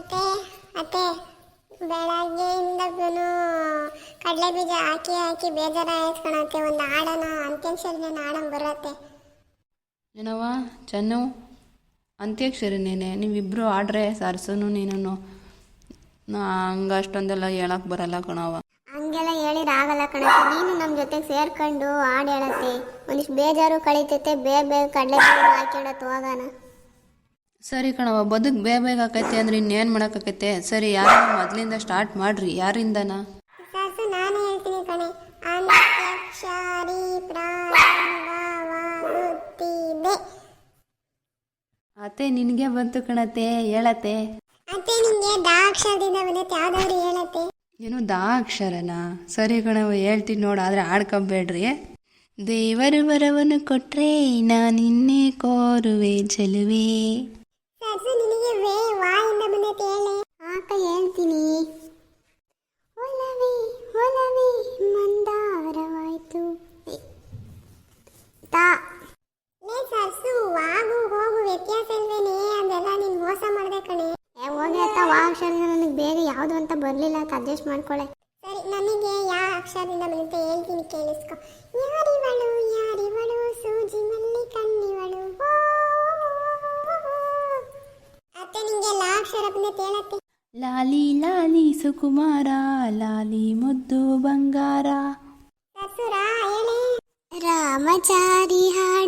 ಅತ್ತೆ ಅತ್ತೆ ಬೆಳಗ್ಗೆಯಿಂದಗೂ ಕಡಲೆ ಬೀಜ ಹಾಕಿ ಹಾಕಿ ಬೇಜಾರ ಆಯ್ಸ್ಕೊಳತ್ತೆ ಒಂದು ಆಡನ ಅಂತ್ಯಕ್ಷರನೇ ಹಾಡಂ ಬರತ್ತೆ. ಏನವ್ವ? ಚೆನ್ನು? ಅಂತ್ಯಾಕ್ಷರಿನೇನೆ. ನೀವಿಬ್ಬರು ಆಡ್ರೆ ಸರ್ಸನು ನೀನು ಹಂಗ ಅಷ್ಟೊಂದೆಲ್ಲ ಹೇಳಕ್ಕೆ ಬರಲ್ಲ ಕಣವ್ವ. ಹಂಗೆಲ್ಲ ಹೇಳಿದ್ರೆ ಆಗಲ್ಲ ಕಣತ್ತೆ. ನೀನು ನಮ್ಮ ಜೊತೆ ಸೇರ್ಕೊಂಡು ಹಾಡು ಹೇಳತ್ತೆ. ಒಂದಿಷ್ಟು ಬೇಜಾರು ಕಳೀತೈತೆ. ಬೇಗ ಬೇಗ ಕಡಲೆ ಹಾಕಿ ಹೋಗೋಣ ಸರಿ ಕಣವ ಬದುಕು ಬೇಗ ಬೇಗ ಆಕೈತಿ ಅಂದ್ರೆ ಇನ್ನೇನು ಮಾಡೋಕ್ಕಾಕೈತೆ? ಸರಿ ಯಾರು ಮೊದಲಿಂದ ಸ್ಟಾರ್ಟ್ ಮಾಡ್ರಿ. ಯಾರಿಂದನಾ? ಸಾಸು ನಾನು ಹೇಳ್ತೀನಿ ಕಣೆ. ಅಂತ್ಯಾಕ್ಷರಿ ಪ್ರಾರಂಭವಾಗುತ್ತಿದೆ. ಅತ್ತೆ ನಿನಗೆ ಬಂತು ಕಣತೆ ಹೇಳತ್ತೆ. ಅತ್ತೆ ನಿಂಗೆ ದಾಕ್ಷರದಿಂದ ಬಂದೈತೆ. ಯಾವ್ದಾದ್ರು ಹೇಳತ್ತೆ. ಏನು ದಾ ಅಕ್ಷರನ ಸರಿ ಕಣವ ಹೇಳ್ತೀನಿ ನೋಡು. ಆದರೆ ಆಡ್ಕೊಂಬೇಡ್ರಿ. ದೇವರು ವರವನ್ನು ಕೊಟ್ರೆ ನಾನಿನ್ನೇ ಕೋರುವೆ ಚೆಲುವೆ. ಸಾಸು ನಿನಗೆ ವೇ ವಾ ಇಂದ ಬಂದೈತೆ ಹೇಳೆ. ಆಕ ಹೇಳ್ತೀನಿ. ಒಲವೇ ಒಲವೇ ಮಂದಾರವಾಯ್ತು. ತಾ. ಲೇ ಸರ್ಸು ವಾಗು ಹೋಗು ವ್ಯತ್ಯಾಸ ಇಲ್ವೇನೆ? ಅದೆಲ್ಲ ನೀನ್ ಮೋಸ ಮಾಡ್ದೆ ಕಣೆ. ಏ ಹೋಗಿ ಅತ್ತ ವಾ ಅಕ್ಷರ ನನಗೆ ಬೇರೆ ಯಾವುದು ಅಂತ ಬರಲಿಲ್ಲ ಅಂತ ಅಡ್ಜಸ್ಟ್ ಮಾಡ್ಕೊಳ್ಳೆ ಸರಿ ನನಗೆ ಯಾವ ಅಕ್ಷರದಿಂದ ಬಂದಂತೆ ಹೇಳ್ತೀನಿ ಕೇಳಿಸ್ಕೊ. ಯಾರಿವಳು ಯಾರಿವಳು ಲಾಲಿ ಲಾಲಿ ಸುಕುಮಾರ ಲಾಲಿ ಮುದ್ದು ಬಂಗಾರ. ಸಸುರ ರಾಮಚಾರಿ ಹಾಡುವ